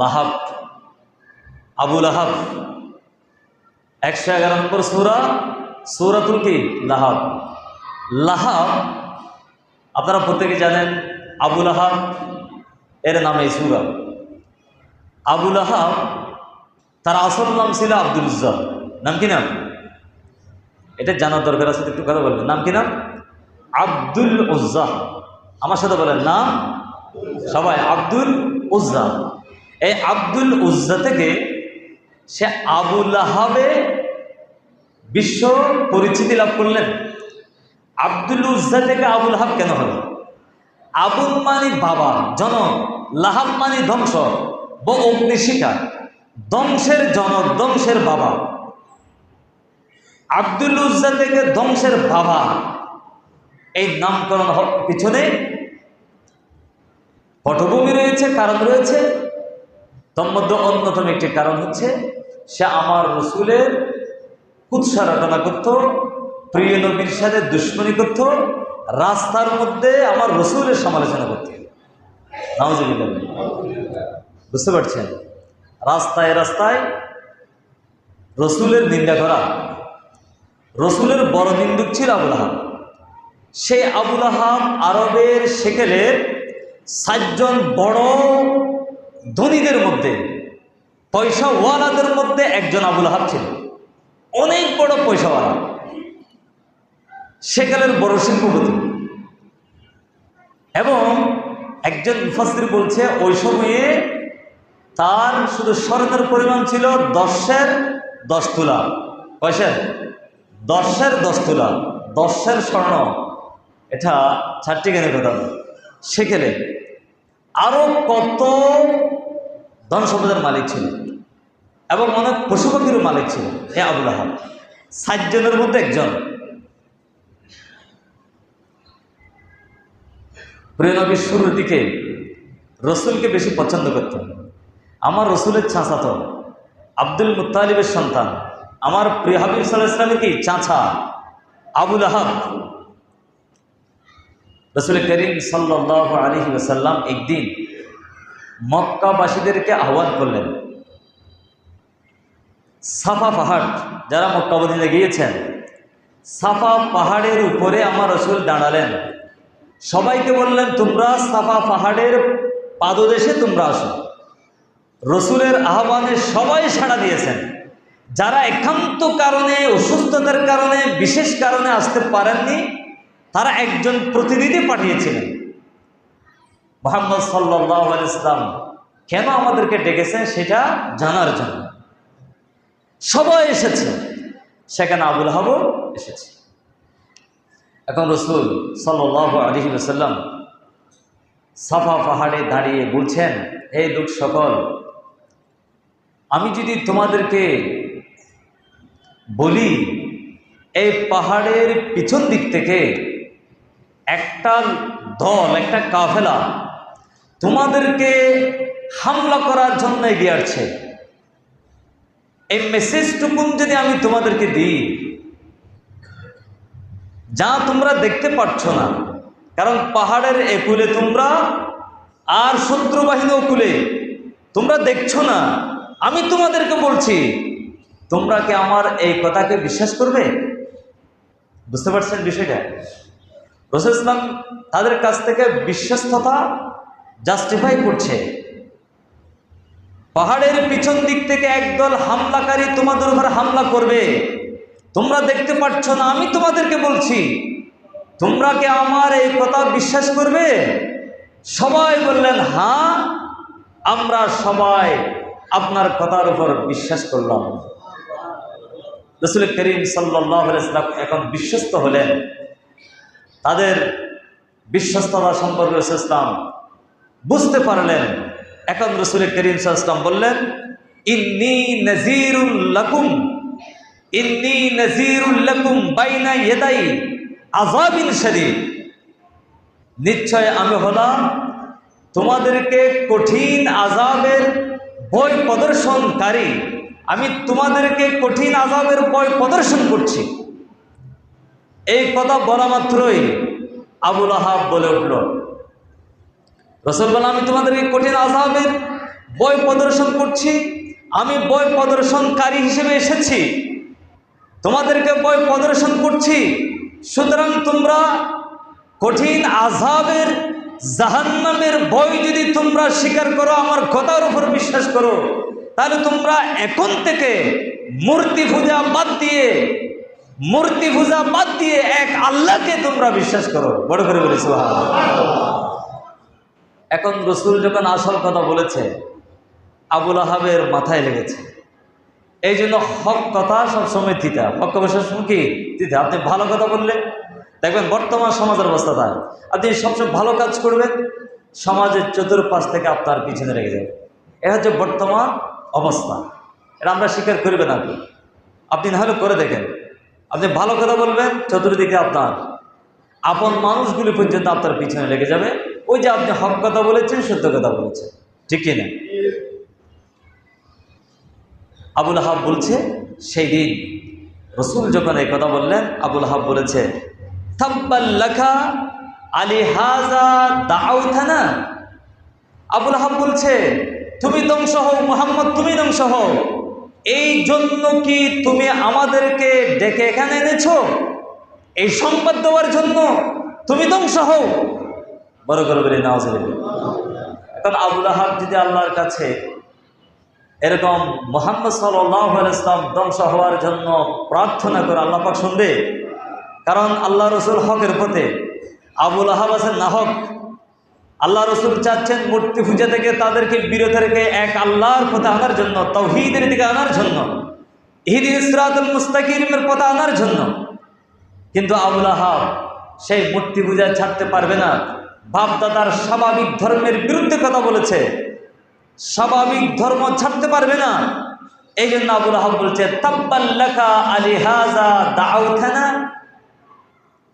লাহাব আবুল আহাব একশো এগারো নম্বর সুরা লাহাব। লাহাব, আপনারা প্রত্যেকে জানেন আবুল আহাব এর নাম সুরা। আবুল আহাব তার আসল নাম ছিল আব্দুল উজ্জা নাম কি নাম? এটা জানার দরকার আছে, একটু কথা বলবেন। নাম কি নাম? আব্দুল উজ্জা আমার সাথে বলেন, নাম? সবাই, আব্দুল উজ্জা। এই আব্দুল উজ্জা থেকে সে আবুল আহাবে বিশ্ব পরিচিতি লাভ করলেন। আব্দুল উজ্জা থেকে আবুল হাব কেন হলো? আবুল মানি বাবা, জনক, লাহাব মানি ধ্বংস, ব অগ্নিশিখা ধ্বংসের জনক, ধ্বংসের বাবা। আব্দুল উজ্জা থেকে ধ্বংসের বাবা। এই নামকরণ পিছনে পটভূমি রয়েছে, কারণ রয়েছে। তন্মধ্যে অন্যতম একটি কারণ হচ্ছে, সে আমার রসুলের কুৎসা রটনা করত, প্রিয় নবীর সাথে দুশ্মনী করত, রাস্তার মধ্যে আমার রসুলের সমালোচনা করত। বুঝতে পারছেন? রাস্তায় রাস্তায় রসুলের নিন্দা করা। রসুলের বড় নিন্দুক ছিল আবুল আহাব। সেই আবুল আহাব আরবের সেকেলের সাতজন বড় ধনীদের মধ্যে, পয়সা ওয়ালাদের মধ্যে একজন আবুল আহাব ছিল। অনেক বড় পয়সাওয়ালা সেকালের বড় শিল্পপতি। এবং একজন মুফাসির বলছে, ওই সময়ে তার শুধু স্বর্ণের পরিমাণ ছিল দশের দশ তুলা। পয়সার দশের দশ তুলা, দশের স্বর্ণ। এটা ছাড়টি কেন কথা। সেকেলে আরও কত ধন সম্পদের মালিক ছিল এবং অনেক পশু পাখিরও মালিক ছিল, এ আবুল আহাব। সাতজনের মধ্যে একজন। প্রিয় নবীর শুরুর দিকে রসুলকে বেশি পছন্দ করতেন। আমার রসুলের চাঁচা তো আব্দুল মুতালিবের সন্তান। আমার প্রিয় হাবিব সাল্লাহ ইসলামের কি? চাঁচা আবুল আহাব। রসুল করিম সাল্লাহ আলী ওসাল্লাম একদিন মক্কাবাসীদেরকে আহ্বান করলেন, সাফা পাহাড়, যারা মক্কাবাদীতে গিয়েছেন, সাফা পাহাড়ের উপরে আমার রসুল দাঁড়ালেন। সবাইকে বললেন, তোমরা সাফা পাহাড়ের পাদদেশে তোমরা আসো। রসুলের আহ্বানে সবাই সাড়া দিয়েছেন। যারা একান্ত কারণে, অসুস্থতার কারণে, বিশেষ কারণে আসতে পারেননি তারা একজন প্রতিনিধি পাঠিয়েছিলেন। মোহাম্মদ সাল্লাহ ইসলাম কেন আমাদেরকে ডেকেছেন সেটা জানার জন্য। সবাই এসেছে। সেখানে আবুল হাব এসেছে। এখন রসুল সাল্লাহ আলহি সাল্লাম সাফা পাহাড়ে দাঁড়িয়ে বলছেন, এই লোক সকল, আমি যদি তোমাদেরকে বলি, এই পাহাড়ের পিছন দিক থেকে একটা দল, একটা কাফেলা তোমাদেরকে হামলা করার জন্য এগিয়ে আসছে। এই মেসেজটুকুন যদি আমি তোমাদেরকে দিই, যা তোমরা দেখতে পাচ্ছ না, কারণ পাহাড়ের একুলে তোমরা আর শত্রু বাহিনী ওকুলে তোমরা দেখছ না, আমি তোমাদেরকে বলছি, তোমরা কি আমার এই কথাকে বিশ্বাস করবে? বুঝতে পারছেন বিষয়টা? রসুল ইসলাম তাদের কাছ থেকে বিশ্বস্ততা জাস্টিফাই করছে। পাহাড়ের পিছন দিক থেকে একদল হামলাকারী তোমাদের উপর হামলা করবে। তোমরা দেখতে পাচ্ছ না, আমি তোমাদেরকে বলছি, তোমরা কি আমার এই কথা বিশ্বাস করবে? সবাই বললেন হ্যাঁ আমরা সবাই আপনার কথার উপর বিশ্বাস করলাম। রসুল করিম সাল্লাহ ইসলাম এখন বিশ্বস্ত হলেন। তাদের বিশ্বস্ততা সম্পর্কে ইসলাম বুঝতে পারলেন। এখন রসুল করিম সাল্লাম বললেন, ইন্নি নজিরুল্লাকুম ইন্নি নজিরুল্লাকুম বাইনা ইয়েদাই আজাবিন শরীর নিশ্চয় আমি হলাম তোমাদেরকে কঠিন আজাবের বই প্রদর্শনকারী। আমি তোমাদেরকে কঠিন আজাবের বই প্রদর্শন করছি। এই কথা বলা মাত্রই আবুল আহাব বলে উঠল, রসুল বলে আমি তোমাদেরকে কঠিন আজাবের বই প্রদর্শন করছি, আমি বই প্রদর্শনকারী হিসেবে এসেছি, তোমাদেরকে বই প্রদর্শন করছি, সুতরাং তোমরা কঠিন আজাবের জাহান্নামের বই যদি তোমরা স্বীকার করো, আমার কথার উপর বিশ্বাস করো, তাহলে তোমরা এখন থেকে মূর্তি পূজা বাদ দিয়ে মূর্তি পূজা বাদ দিয়ে এক আল্লাহকে তোমরা বিশ্বাস করো। বড় করে বলেছি এখন রসুল যখন আসল কথা বলেছে, আবুল আহাবের মাথায় লেগেছে। এই জন্য হক কথা সবসময় তিতা হক অবশ্য কি? তিতা আপনি ভালো কথা বললে, দেখবেন বর্তমান সমাজের অবস্থা তাই আপনি সবসময় ভালো কাজ করবেন, সমাজের চতুর্পাশ থেকে আপনার পিছনে রেখে যাবে। এটা হচ্ছে বর্তমান অবস্থা। এটা আমরা স্বীকার করবে না আপনি। আপনি নাহলে করে দেখেন। আপনি ভালো কথা বলবেন, চতুর্দিকে আপনার আপন মানুষগুলি পর্যন্ত আপনার পিছনে লেগে যাবে। ওই যে আপনি হক কথা বলেছেন, সত্য কথা বলেছেন। ঠিক কিনা? আবুল আহাব বলছে, সেই দিন রসুল যখন এই কথা বললেন, আবুল আহাব বলেছে থাব্বাল্লাখা আলী হাজা দাউথানা আবুল আহাব বলছে, তুমি ধ্বংস হও, মোহাম্মদ, তুমি ধ্বংস হও। এই জন্য কি তুমি আমাদেরকে ডেকে এখানে এনেছো? এই সংবাদ দেওয়ার জন্য তুমি ধ্বংস হও। বড় করে বলি, নাওয়াজ এখন আবুল আহাব যদি আল্লাহর কাছে এরকম মোহাম্মদ সাল্লাহ ইসলাম ধ্বংস হওয়ার জন্য প্রার্থনা করে আল্লাহ পাক শুনবে? কারণ আল্লাহ রসুল হকের পথে আবুল আহাব আছেন না হক? আল্লাহ রসুল চাচ্ছেন মূর্তি পূজা থেকে তাদেরকে বিরত রেখে এক আল্লাহর পথে আনার জন্য, তৌহিদের দিকে আনার জন্য ইহিদ ইসরাতুল মুস্তাকিমের পথে আনার জন্য। কিন্তু আবুল আহাব সেই মূর্তি পূজা ছাড়তে পারবে না। বাপদাদার স্বাভাবিক ধর্মের বিরুদ্ধে কথা বলেছে। স্বাভাবিক ধর্ম ছাড়তে পারবে না। এই জন্য আবুল আহাব বলছে তাব্বাল্লাকা আলী হাজা দাউথানা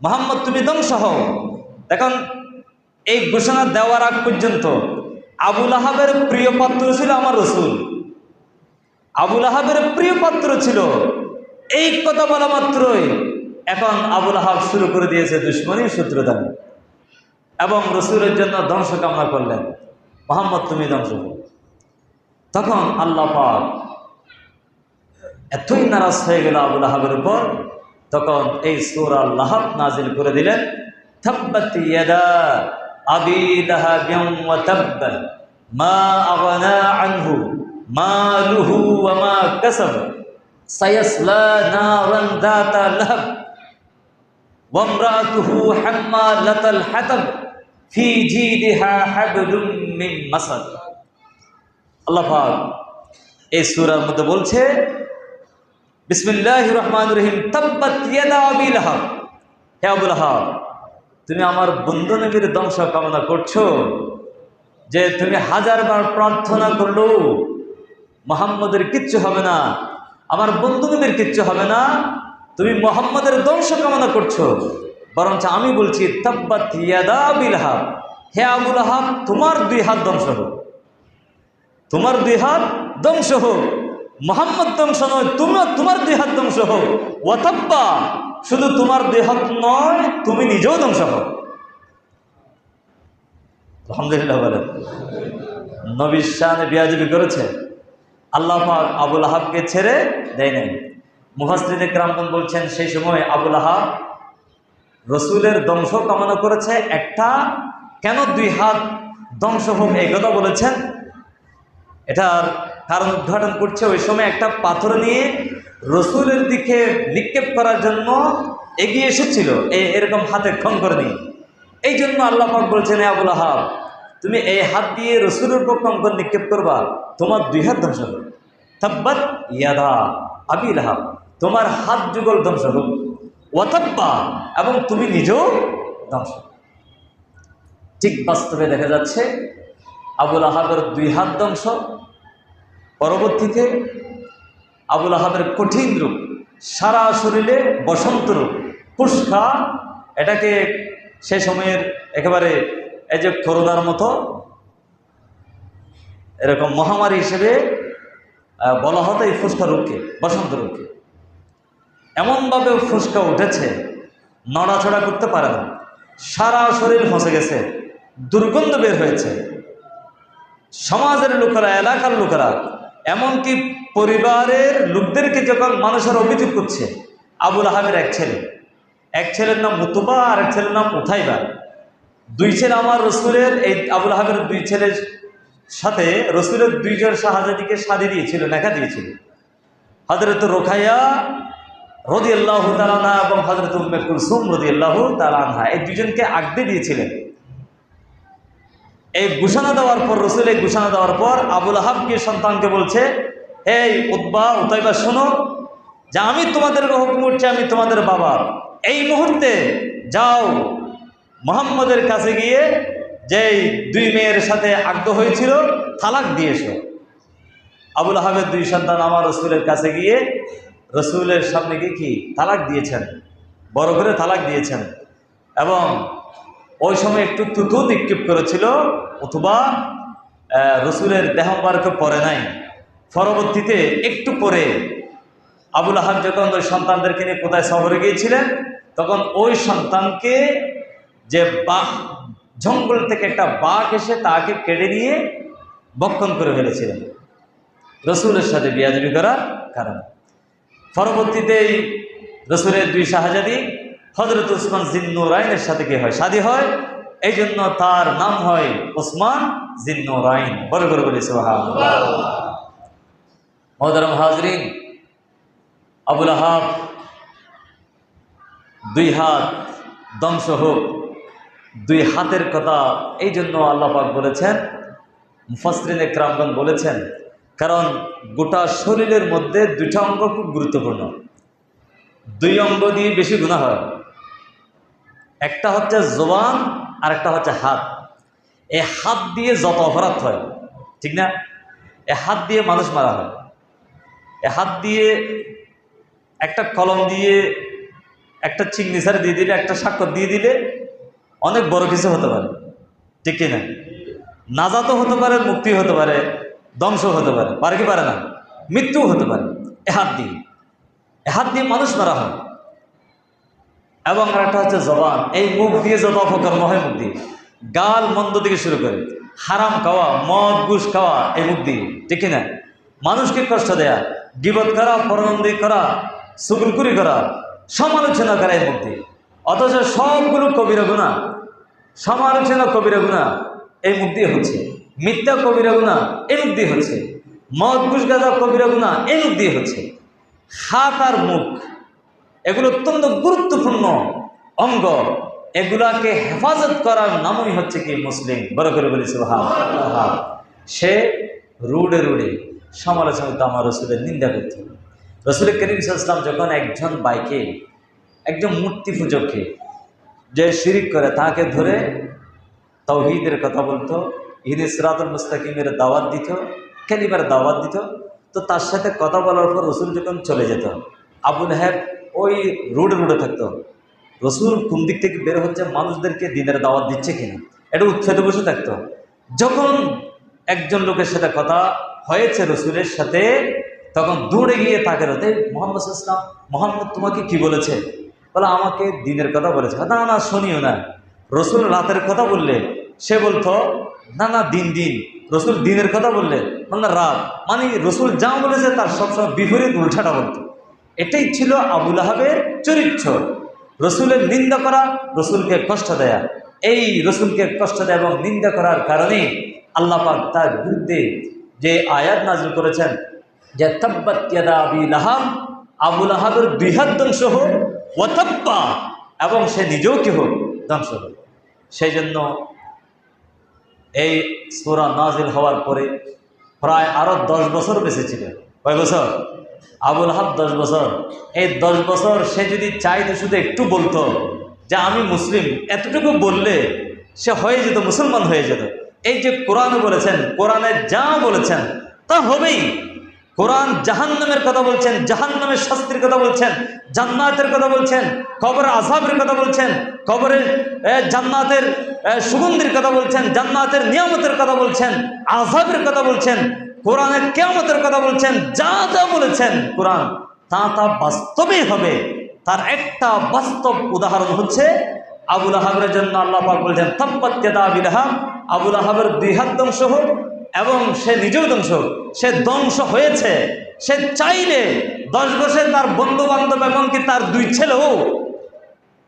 মোহাম্মদ, তুমি ধ্বংস হও। এখন এই ঘোষণা দেওয়ার আগ পর্যন্ত আবুল আহাবের প্রিয় পাত্র ছিল আমার রসুল। আবুল আহাবের প্রিয় পাত্র ছিল। এই কথা বলা মাত্রই এখন আবুল আহাব শুরু করে দিয়েছে দুশ্মনী সূত্রদানি এবং রসুলের জন্য ধ্বংস কামনা করলেন। মোহাম্মদ, তুমি ধ্বংস তখন আল্লাহ পাক এতই নারাজ হয়ে গেল আবুল আহাবের উপর। তখন এই সুর আল্লাহ নাজিল করে দিলেন ইয়াদা আবি লাহাবিন ওয়া তাব্ব মা আগনা আনহু মালুহু ওয়া মা কাসাব সায়াসলা নারান যাতা লাহাব ওয়া ইমরাতুহু হাম্মালাতাল হাতাব ফি জিদিহা হাবলুম মিন মাসাদ আল্লাহ পাক এই সূরার মধ্যে বলছে, বিসমিল্লাহির রহমানির রহিম, তাব্বাত ইয়াদা আবি লাহাব। হে আবুল লাহাব তুমি আমার বন্ধু নবীর ধ্বংস কামনা করছ, যে তুমি হাজারবার প্রার্থনা করল মোহাম্মদের কিচ্ছু হবে না, আমার বন্ধু নবীর কিচ্ছু হবে না, তুমি মোহাম্মদের ধ্বংস কামনা করছ। বরঞ্চ আমি বলছি, তাব্বাত হে আবুল লাহাব তোমার দুই হাত ধ্বংস হোক। তোমার দুই হাত ধ্বংস হোক। মোহাম্মদ ধ্বংস নয় তুমি তোমার দুই হাত ধ্বংস হোক ওয়াতাব্বা, শুধু তোমার দুই হাত নয়, তুমি নিজেও ধ্বংস হও। আলহামদুলিল্লাহ বলেন। নবীর শানে বিয়াজবি করেছে। আল্লাহ আবুল আহাবকে ছেড়ে দেয় নাই। মুহাসরিদে ক্রামগন বলছেন, সেই সময় আবুল আহাব রসুলের ধ্বংস কামনা করেছে। একটা কেন দুই হাত ধ্বংস হোক, এই কথা বলেছেন? এটার কারণ উদ্ঘাটন করছে ওই সময় একটা পাথর নিয়ে রসুলের দিকে নিক্ষেপ করার জন্য এগিয়ে এসেছিল এরকম হাতে ক্ষণ করে নিয়ে। এই জন্য আল্লাহ পাক বলছেন আবুল আহাব, তুমি এই হাত দিয়ে রসুলের উপর কঙ্কন নিক্ষেপ করবা, তোমার দুই হাত ধ্বংস হোক থাব্বাত ইয়াদা আবিল আহাব, তোমার হাত যুগল ধ্বংস হোক। ওয়াতাব্বা, এবং তুমি নিজেও ধ্বংস ঠিক বাস্তবে দেখা যাচ্ছে, আবুল আহাবের দুই হাত ধ্বংস পরবর্তীতে আবুল আহাবের কঠিন রূপ, সারা শরীরে বসন্ত রূপ, ফুসকা, এটাকে সে সময়ের একেবারে এই যে করোনার মতো এরকম মহামারী হিসেবে বলা হতো এই ফুসকা রোগকে বসন্ত রোগকে এমনভাবে ফুসকা উঠেছে, নড়াচড়া করতে পারে না। সারা শরীর ফসে গেছে, দুর্গন্ধ বের হয়েছে। সমাজের লোকেরা, এলাকার লোকেরা এমনকি পরিবারের লোকদেরকে যখন মানুষের অভিযোগ করছে, আবুল আহমের এক ছেলে। এক ছেলের নাম মুতুবা আর এক ছেলের নাম উঠাইবা দুই ছেলে আমার রসুলের, এই আবুল আহাবের দুই ছেলের সাথে রসুলের দুইজন শাহজাদিকে শাদি দিয়েছিল দেখা দিয়েছিল। হজরত রোখাইয়া রদি আল্লাহ তালানা এবং হজরত উম্মে কুলসুম রদি আল্লাহ তালানহা এই দুজনকে আগদে দিয়েছিলেন। এই ঘোষণা দেওয়ার পর, রসুল এই ঘোষণা দেওয়ার পর আবুল আহাবকে সন্তানকে বলছে এই উদ্বা উতাইবা, শোনো, যে আমি তোমাদের হুকুম করছি, আমি তোমাদের বাবা এই মুহূর্তে যাও মোহাম্মদের কাছে গিয়ে যেই দুই মেয়ের সাথে আগ্রহ হয়েছিল, তালাক দিয়েছ আবুল আহাবের দুই সন্তান আমার রসুলের কাছে গিয়ে রসুলের সামনে গিয়ে কি? তালাক দিয়েছেন, বড় করে তালাক দিয়েছেন। এবং ওই সময় একটু তুতু নিক্ষেপ করেছিল, অথবা রসুলের দেহম্বারকে পরে নাই। পরবর্তীতে একটু পরে আবুল আহাব যখন ওই সন্তানদেরকে নিয়ে কোথায় শহরে গিয়েছিলেন, তখন ওই সন্তানকে যে বাঘ, জঙ্গল থেকে একটা বাঘ এসে তাকে কেড়ে নিয়ে বক্ষণ করে ফেলেছিলেন। রসুলের সাথে বিয়াজবি করার কারণ। পরবর্তীতে এই রসুলের দুই শাহজাদি হজরত উসমান জিন্নুরাইনের সাথে কি হয়? শাদী হয়? এই জন্য তার নাম হয় ওসমান জিন্নুরাইন। বড় করে বলি মহদরম হাজরিন, আবুল আহাব, দুই হাত ধ্বংস হোক, দুই হাতের কথা এই জন্য আল্লাহ পাক বলেছেন মুফাসরিন একরামগণ বলেছেন, কারণ গোটা শরীরের মধ্যে দুইটা অঙ্গ খুব গুরুত্বপূর্ণ। দুই অঙ্গ দিয়ে বেশি গুণা হয়। একটা হচ্ছে জোবান আর একটা হচ্ছে হাত। এই হাত দিয়ে যত অপরাধ হয়, ঠিক না? এ হাত দিয়ে মানুষ মারা হয়। এ হাত দিয়ে একটা কলম দিয়ে, একটা চিগনেচার দিয়ে দিলে, একটা স্বাক্ষর দিয়ে দিলে অনেক বড় কিছু হতে পারে, ঠিক কিনা? নাজাতও হতে পারে মুক্তি হতে পারে ধ্বংস হতে পারে পারে কি পারে না? মৃত্যুও হতে পারে, এ হাত দিয়ে। এ হাত দিয়ে মানুষ মারা হয়। এবং আরেকটা হচ্ছে জবান। এই মুখ দিয়ে যত অপকর্ম হয় মুখ দিয়ে। গাল মন্দ থেকে শুরু করে। হারাম খাওয়া, মদ, ঘুষ খাওয়া, এই মুখ দিয়ে। ঠিক না মানুষকে কষ্ট দেয়া, গিবত করা, পরনন্দি করা সুগুলকুরি করা, সমালোচনা করা এই মুখ দিয়ে। অথচ সবগুলো কবিরা গুণা। সমালোচনা কবিরা গুণা এই মুখ দিয়ে হচ্ছে। মিথ্যা কবিরা গুণা এই মুখ দিয়ে হচ্ছে। মদ, ঘুষ, গাঁজা কবিরা গুণা এই মুখ দিয়ে হচ্ছে। হাত আর মুখ। এগুলো অত্যন্ত গুরুত্বপূর্ণ অঙ্গ। এগুলাকে হেফাজত করার নামই হচ্ছে কি মুসলিম। বড় করে বলি সুবহান সে রুডে রুডে সমালোচনা তো আমার রসুলের নিন্দা করত। রসুল করিম ইসলাম যখন একজন বাইকে, একজন মূর্তি পূজককে যে শিরিক করে, তাকে ধরে তৌহিদের কথা বলতো ঈদ ইসরাতুল মুস্তাকিমের দাওয়াত দিত কেলিবার দাওয়াত দিত, তো তার সাথে কথা বলার পর রসুল যখন চলে যেত, আবুল হ্যাব ওই রোডে রোডে থাকতো রসুল কোন দিক থেকে বের হচ্ছে, মানুষদেরকে দিনের দাওয়াত দিচ্ছে কিনা, এটা উৎফেদে বসে থাকতো যখন একজন লোকের সাথে কথা হয়েছে রসুলের সাথে, তখন দৌড়ে গিয়ে তাকে রতে মোহাম্মদ ইসলাম মোহাম্মদ তোমাকে কি বলেছে? বলে, আমাকে দিনের কথা বলেছে। না না, শুনিও না। রসুল রাতের কথা বললে, সে বলতো, না না, দিন দিন। রসুল দিনের কথা বললে, না, রাত। মানে রসুল যা বলেছে তার সবসময় বিপরীত, উল্টাটা বলতো। এটাই ছিল আবুল আহাবের চরিত্র। রসুলের নিন্দা করা রসুলকে কষ্ট দেয়া। এই রসুলকে কষ্ট দেয়া এবং নিন্দা করার কারণে আল্লাহ পাক তার বিরুদ্ধে যে আয়াত নাজিল করেছেন যে, তাব্বাত ইয়াদা আবি লাহাব আবুল আহাবের হাত ধ্বংস হোক এবং সে নিজেও কি হোক, ধ্বংস হোক। সেই জন্য এই সোরা নাজিল হওয়ার পরে প্রায় আরও দশ বছর বেঁচে ছিল কয় বছর? আবুল হাব দশ বছর। এই দশ বছর সে যদি চাইতো, শুধু একটু বলতো যে আমি মুসলিম, এতটুকু বললে সে হয়ে যেত, মুসলমান হয়ে যেত। এই যে কোরআন বলেছেন, কোরআনে যা বলেছেন, তা হবেই। কোরআন জাহান্নামের কথা বলছেন, জাহান্নামের শাস্তির কথা বলছেন, জান্নাতের কথা বলছেন, কবরের আজাবের কথা বলছেন, কবরের জান্নাতের সুগন্ধির কথা বলছেন, জান্নাতের নিয়ামতের কথা বলছেন আসাবের কথা বলছেন কোরআনের কেয়ামতের কথা বলছেন, যা যা বলেছেন কোরআন, তা তা বাস্তবেই হবে। তার একটা বাস্তব উদাহরণ হচ্ছে আবুল আহাবের জন্য আল্লাহ পাক বলছেন আবিল আহাব আবুল আহাবের দুই হাত ধ্বংস হোক, এবং সে নিজেও ধ্বংস হোক, সে ধ্বংস হয়েছে। সে চাইলে দশ বছর তার বন্ধু বান্ধব এমনকি তার দুই ছেলেও,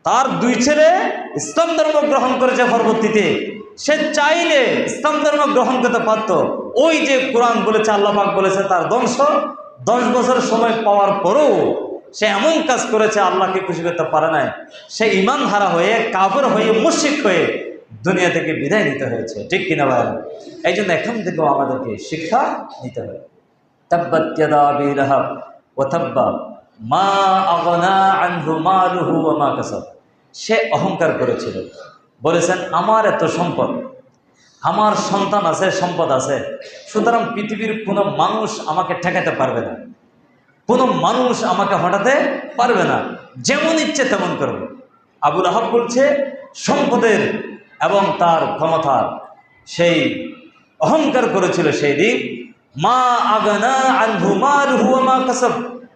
তার দুই ছেলে ইসলাম ধর্ম গ্রহণ করেছে পরবর্তীতে। সে চাইলে ইসলাম ধর্ম গ্রহণ করতে পারত। ওই যে কোরআন বলেছে, আল্লাহ পাক বলেছে, তার ধ্বংস। দশ বছর সময় পাওয়ার পরেও সে এমন কাজ করেছে, আল্লাহকে খুশি করতে পারে নাই। সে ইমান হারা হয়ে কাবর হয়ে মুশিক হয়ে দুনিয়া থেকে বিদায় নিতে হয়েছে। ঠিক কিনা ভাই? এই জন্য এখন থেকেও আমাদেরকে শিক্ষা নিতে হবে। মা মা সে অহংকার করেছিল। বলেছেন, আমার এত সম্পদ, আমার সন্তান আছে, সম্পদ আছে, সুতরাং পৃথিবীর কোনো মানুষ আমাকে ঠেকাতে পারবে না। কোনো মানুষ আমাকে হটাতে পারবে না। যেমন ইচ্ছে তেমন করবে। আবুল আহাব বলছে, সম্পদের এবং তার ক্ষমতার সেই অহংকার করেছিল সেই দিন। মা আগনা আনহু মালুহু ওয়া মা কাসাব।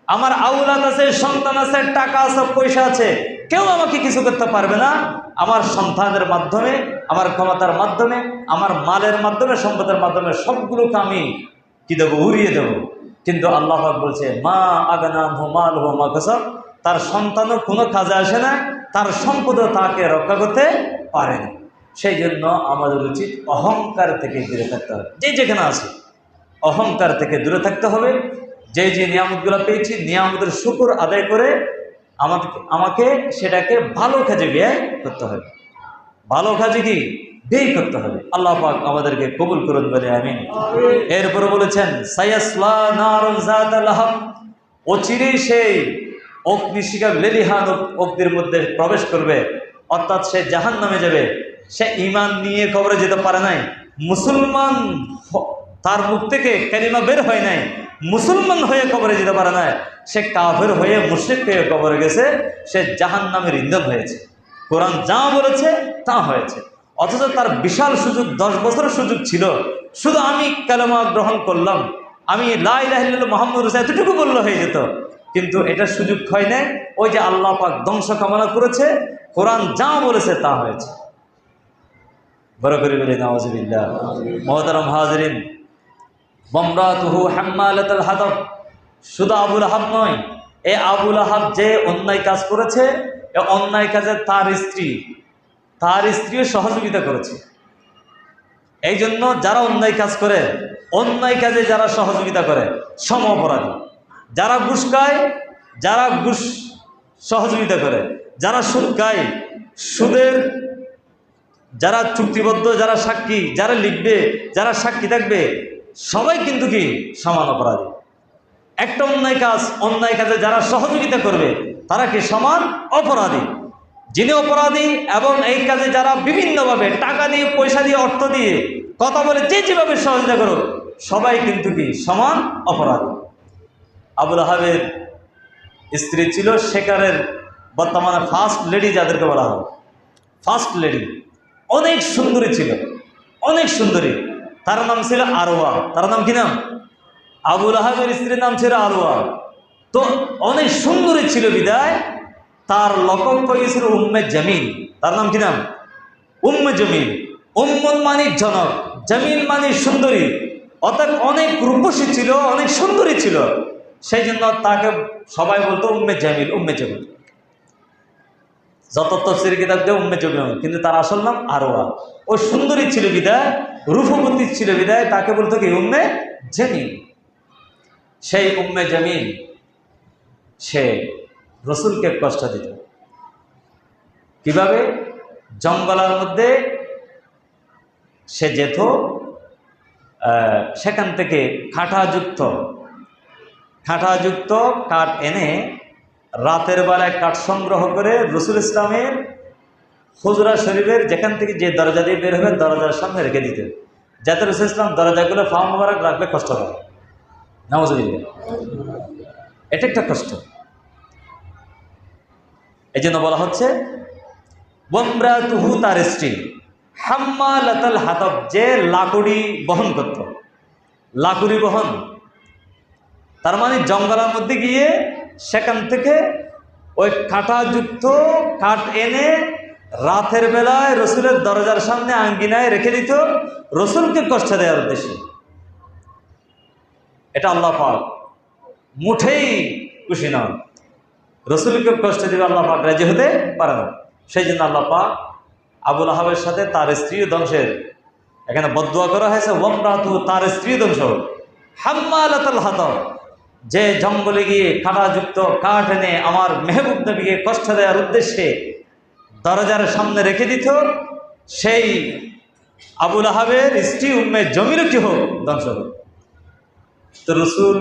আমার আউলাদ আছে, সন্তান আছে, টাকা আছে, পয়সা আছে। কেউ আমাকে কিছু করতে পারবে না। আমার সন্তানের মাধ্যমে, আমার ক্ষমতার মাধ্যমে, আমার মালের মাধ্যমে, সম্পদের মাধ্যমে সবগুলোকে আমি কি দেবো? উড়িয়ে দেবো। কিন্তু আল্লাহ বলছে, মা আগানা মাল হো মা কসব। তার সন্তানও কোনো কাজে আসে না, তার সম্পদও তাকে রক্ষা করতে পারে না। সেই জন্য আমাদের উচিত অহংকার থেকে দূরে থাকতে হবে। যে যেখানে আছে, অহংকার থেকে দূরে থাকতে হবে। যে যে নিয়ামতগুলো পেয়েছি, নিয়ামতের শুকুর আদায় করে আমাকে আমাকে সেটাকে ভালো কাজে ব্যয় করতে হবে। ভালো কাজে কি? ব্যয় করতে হবে। আল্লাহ পাক আমাদেরকে কবুল করুন বলে আমি এরপরে বলেছেন অচিরেই সেই অগ্নিশিকার লেলিহান অগ্নির মধ্যে প্রবেশ করবে। অর্থাৎ সে জাহান নামে যাবে। সে ইমান নিয়ে কবরে যেতে পারে নাই। মুসলমান তার মুখ থেকে কালিমা বের হয় নাই। মুসলমান হয়ে কবরে যেতে পারে না সে কাফের হয়ে মুশ্রিক হয়ে কবরে গেছে। সে জাহান নামের ইন্ধন হয়েছে। কোরআন যা বলেছে তা হয়েছে। অথচ তার বিশাল সুযোগ, দশ বছরের সুযোগ ছিল। শুধু আমি কালেমা গ্রহণ করলাম। আমি লাই লাহিল্লা মোহাম্মদ রুসা এতটুকু বলল হয়ে যেত। কিন্তু এটা সুযোগ হয় নাই। ওই যে আল্লাহ পাক ধ্বংস কামনা করেছে। কোরআন যা বলেছে তা হয়েছে। বড় করে বলি নওয়াজিবিল্লাহ মহতারাম হাজরিন বমরাতুহু হাম্মালাতাল হাতাব শুধু আবুল আহাব নয় এই আবুল আহাব যে অন্যায় কাজ করেছে, এ অন্যায় কাজে তার স্ত্রী, তার স্ত্রীও সহযোগিতা করেছে। এই জন্য যারা অন্যায় কাজ করে, অন্যায় কাজে যারা সহযোগিতা করে, সম অপরাধী। যারা ঘুষ খায়, যারা ঘুষ সহযোগিতা করে, যারা সুদ খায়, সুদের যারা চুক্তিবদ্ধ, যারা সাক্ষী, যারা লিখবে, যারা সাক্ষী থাকবে সবাই কিন্তু কি সমান অপরাধী। একটা অন্যায় কাজ, অন্যায় কাজে যারা সহযোগিতা করবে, তারা কি সমান অপরাধী? যিনি অপরাধী এবং এই কাজে যারা বিভিন্নভাবে টাকা দিয়ে, পয়সা দিয়ে, অর্থ দিয়ে কথা বলে যে যেভাবে সহযোগিতা করুক, সবাই কিন্তু কি সমান অপরাধী। আবুল আহাবের স্ত্রী ছিল শেখারের বর্তমানে ফার্স্ট লেডি যাদেরকে বলা হয়। ফার্স্ট লেডি অনেক সুন্দরী ছিল। অনেক সুন্দরী। তার নাম ছিল আরোয়া। তার নাম কি নাম? আবুল আহাবের স্ত্রীর নাম ছিল আরোয়া। তো অনেক সুন্দরী ছিল বিদায়। তার লকব হয়েছিল উম্মে জমিন তার নাম কি নাম? উম্মে জমিন উম্মন মানি জনক। জমিন মানি সুন্দরী। অর্থাৎ অনেক রূপসী ছিল, অনেক সুন্দরী ছিল। সেই জন্য তাকে সবাই বলতো উম্মে জামিল, উম্মে জমিন যত তফসির কিতাব দিয়ে উম্মে জমিন কিন্তু তার আসল নাম আরোয়া। ও সুন্দরী ছিল বিদায়। রূপবতী ছিল বিদায়, তাকে বলতো কি, উম্মে জমিন। সেই উম্মে জমিন, সে রসুলকে কষ্ট দিত। কীভাবে? জঙ্গলের মধ্যে সে যেত সেখান থেকে খাঁটাযুক্ত খাঁটাযুক্ত কাঠ এনে রাতের বেলায় কাঠ সংগ্রহ করে রসুল ইসলামের হুজরা শরীরের যেখান থেকে যে দরজা দিয়ে বের হবে দরজার সামনে রেখে দিতেন। যাতে রসুল ইসলাম দরজাগুলো ফার্ম মোবারক রাখলে কষ্ট হয়। নামাজুবিল্লা এটা একটা কষ্ট। এই জন্য বলা হচ্ছে বমরা তুহু তার স্ত্রী হাম্মা লাতাল হাতব, যে লাকুড়ি বহন করত। লাকুড়ি বহন। তার মানে জঙ্গলের মধ্যে গিয়ে সেখান থেকে ওই কাঁটাযুক্ত কাঠ এনে রাতের বেলায় রসুলের দরজার সামনে আঙ্গিনায় রেখে দিত, রসুলকে কষ্ট দেওয়ার উদ্দেশ্যে। এটা আল্লাহ পাক মুঠেই খুশি নন। রসুলকে কষ্ট দিবে আল্লাহ পাক রাজি হতে পারে না। সেই জন্য আল্লাহ পাক আবুল আহাবের সাথে তার স্ত্রী ধ্বংসের, এখানে বদুয়া করা হয়েছে ওমরাতু তার স্ত্রী ধ্বংস। হাম্মালাতাল হাতব যে জঙ্গলে গিয়ে কাঁটাযুক্ত কাঠ এনে আমার মেহবুব নবীকে কষ্ট দেওয়ার উদ্দেশ্যে দরজার সামনে রেখে দিত, সেই আবুল আহাবের স্ত্রী উম্মে কি হোক, ধ্বংস হোক তো রসুল,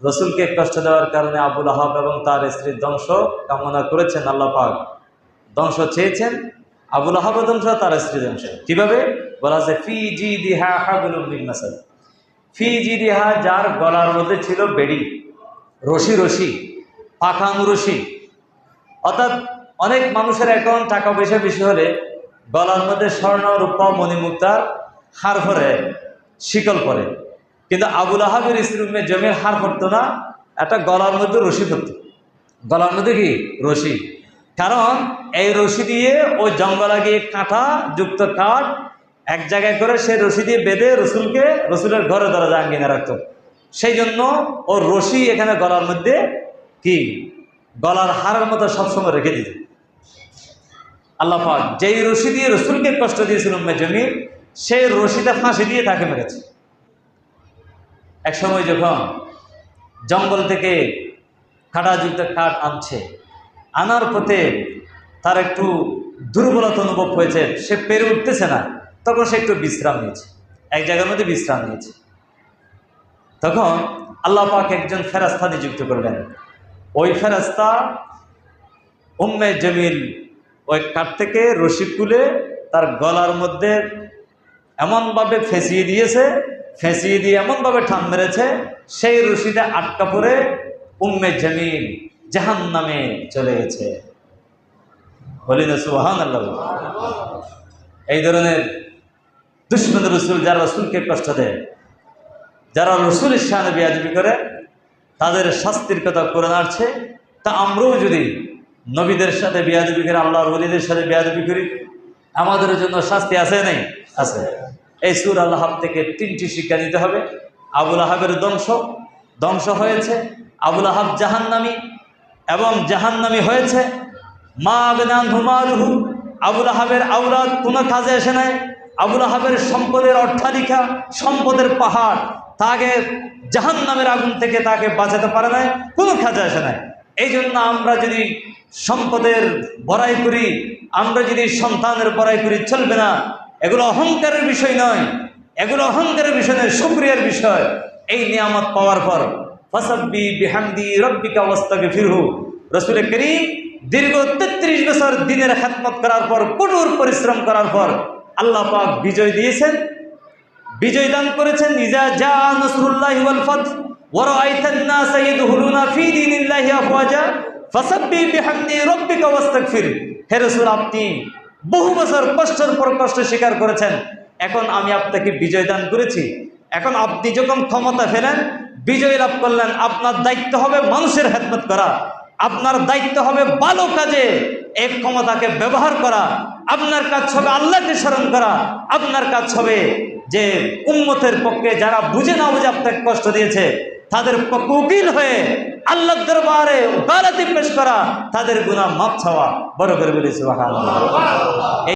রসুলকে কষ্ট দেওয়ার কারণে আবুল আহাব এবং তার স্ত্রীর ধ্বংস কামনা করেছেন, আল্লাহ পাক ধ্বংস চেয়েছেন, আবুল আহাব ধ্বংস, তার স্ত্রী ধ্বংস। কীভাবে? বলা আছে, ফি জি দিহা মাসাল ফি জি দিহা যার গলার মধ্যে ছিল বেড়ি, রশি রশি পাখান রশি। অর্থাৎ অনেক মানুষের এখন টাকা পয়সা বেশি হলে গলার মধ্যে স্বর্ণ, রূপা মণিমুক্তার হার ভরে, শিকল পরে। কিন্তু আবুল আহাবের স্ত্রী জমির হার পরতো না, একটা গলার মধ্যে রশি পরত। গলার মধ্যে কি? রশি। কারণ এই রশি দিয়ে ওই জঙ্গলা গিয়ে কাঁটা, যুক্ত কাঠ, এক জায়গায় করে সেই রশি দিয়ে বেঁধে রসুলকে, রসুলের ঘরে দরজা আঙ্গিনে রাখতো। সেই জন্য ওর রশি এখানে গলার মধ্যে কি? গলার হারের মতো সবসময় রেখে দিত। আল্লাহ যেই রশি দিয়ে রসুলকে কষ্ট দিয়েছিল উম্মে জমির সেই রশিটা ফাঁসি দিয়ে তাকে মেরেছে। এক সময় যখন জঙ্গল থেকে কাটাযুক্ত কাঠ আনছে, আনার পথে তার একটু দুর্বলতা অনুভব হয়েছে, সে পেরে উঠতেছে না, তখন সে একটু বিশ্রাম নিয়েছে, এক জায়গার মধ্যে বিশ্রাম নিয়েছে। তখন আল্লাহ পাক একজন ফেরাস্তা নিযুক্ত করলেন। ওই ফেরাস্তা উম্মে জমিল ওই কাঠ থেকে রশি তুলে তার গলার মধ্যে এমনভাবে ফেঁসিয়ে দিয়েছে, ফেঁসিয়ে দিয়ে এমনভাবে ঠান মেরেছে, সেই রশিটা আটকা পড়ে উম্মে জমিল জাহান নামে চলে গেছে। বলি না সুহান এই ধরনের দুশ্মন রসুল যারা রসুলকে কষ্ট দেয়, যারা রসুলের সামনে বিয়াজবি করে তাদের শাস্তির কথা করে আসছে। তা আমরাও যদি নবীদের সাথে বিয়াদবি করে, আল্লাহর ওলিদের সাথে বিয়াদবি করি, আমাদের জন্য শাস্তি আছে নেই? আছে। এই সুর আল্লাহাব থেকে তিনটি শিক্ষা নিতে হবে। আবুল আহাবের ধ্বংস ধ্বংস হয়েছে। আবুল আহাব জাহান্নামি এবং জাহান্নামি হয়েছে। মা আবেদান ধুমারুহু আবুল আহাবের আউলাদ কোনো কাজে এসে নাই। আবুল আহাবের সম্পদের অট্টালিকা, সম্পদের পাহাড় তাকে জাহান নামের আগুন থেকে তাকে বাঁচাতে পারে নাই, কোনো কাজে আসে নাই। এই জন্য আমরা যদি সম্পদের বড়াই করি, আমরা যদি সন্তানের বড়াই করি, চলবে না। এগুলো অহংকারের বিষয় নয়, এগুলো অহংকারের বিষয় নয়, সুক্রিয়ার বিষয়। এই নিয়ামত পাওয়ার পর, ফসব্বি বিহামদি রব্বিকা অবস্থাকে ফিরহু রসুল করিম দীর্ঘ তেত্রিশ বছর দিনের খাতমত করার পর, কঠোর পরিশ্রম করার পর, আল্লাহ পাক বিজয় দিয়েছেন। বিজয় দান করেছেন নিজা যা নসরুল্লাহ ওয়াল আপনি বহু বছর কষ্টের পর কষ্ট স্বীকার করেছেন। এখন আমি আপনাকে বিজয় দান করেছি। এখন আপনি যখন ক্ষমতা ফেলেন, বিজয় লাভ করলেন, আপনার দায়িত্ব হবে মানুষের খেদমত করা। আপনার দায়িত্ব হবে ভালো কাজে এক ক্ষমতাকে ব্যবহার করা। আপনার কাজ হবে আল্লাহকে স্মরণ করা। আপনার কাজ হবে যে উম্মতের পক্ষে যারা বুঝে না বুঝে আপনাকে কষ্ট দিয়েছে, তাদের পক্ষে উকিল হয়ে আল্লাহ দরবারে গালাতি পেশ করা, তাদের গুণা মাপ ছাওয়া বড় করে বলেছি